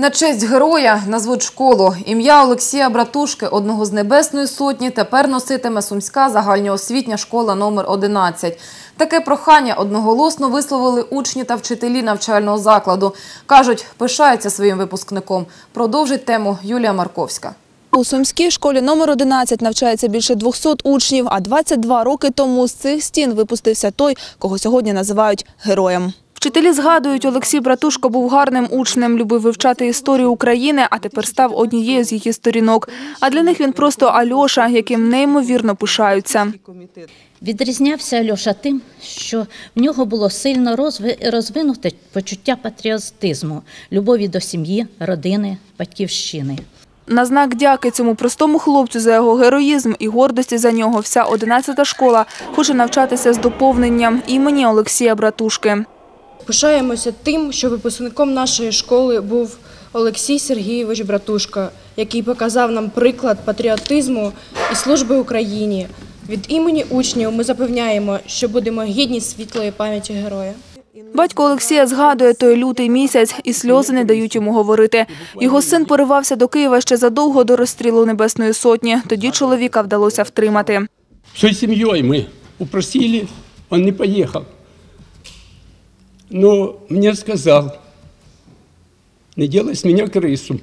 На честь героя назвуть школу. Ім'я Олексія Братушки, одного з Небесної Сотні, тепер носитиме Сумська загальноосвітня школа номер 11. Таке прохання одноголосно висловили учні та вчителі навчального закладу. Кажуть, пишаються своїм випускником. Продовжить тему Юлія Марковська. У Сумській школі номер 11 навчається більше 200 учнів, а 22 роки тому з цих стін випустився той, кого сьогодні називають героєм. Вчителі згадують, Олексій Братушко був гарним учнем, любив вивчати історію України, а тепер став однією з її сторінок. А для них він просто Альоша, яким неймовірно пишаються. Відрізнявся Альоша тим, що в нього було сильно розвинуте почуття патріотизму, любові до сім'ї, родини, батьківщини. На знак дяки цьому простому хлопцю за його героїзм і гордості за нього вся 11-та школа хоче навчатися з доповненням імені Олексія Братушки. Пишаємося тим, що випускником нашої школи був Олексій Сергійович Братушка, який показав нам приклад патріотизму і служби Україні. Від імені учнів ми запевняємо, що будемо гідні світлої пам'яті героя. Батько Олексія згадує той лютий місяць, і сльози не дають йому говорити. Його син поривався до Києва ще задовго до розстрілу Небесної Сотні. Тоді чоловіка вдалося втримати. Всей семьей мы упросили, он не поехал. Но мне сказал, не делай с меня крысу.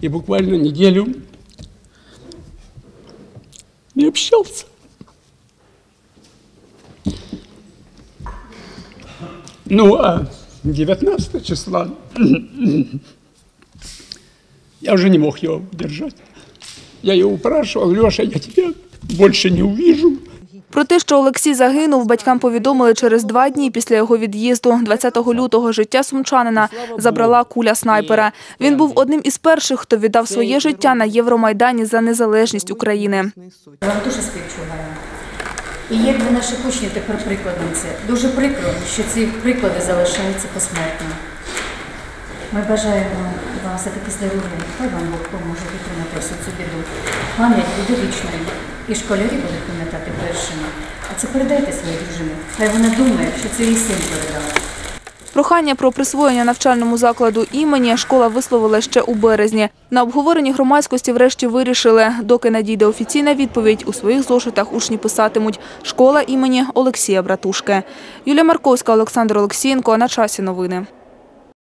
И буквально неделю не общался. Ну, а 19 числа я уже не мог его держать. Я его упрашивал, Леша, я тебя больше не увижу. Про те, що Олексій загинув, батькам повідомили через два дні після його від'їзду. 20 лютого життя сумчанина забрала куля снайпера. Він був одним із перших, хто віддав своє життя на Євромайдані за незалежність України. Вам дуже співчуваю. І є для наших учнів тепер прикладом це. Дуже прикро, що ці приклади залишаються посмертно. Ми бажаємо вам все-таки здоров'я, хай вам Бог поможе витримати всю цю біду. Пам'ять буде і школярі будуть пам'ятати першими. А це передайте своїй дружині. Хай вона думає, що це її син передав. Прохання про присвоєння навчальному закладу імені школа висловила ще у березні. На обговоренні громадськості врешті вирішили, доки надійде офіційна відповідь, у своїх зошитах учні писатимуть «Школа імені Олексія Братушки». Юлія Марковська, Олександр Олексієнко. На часі новини.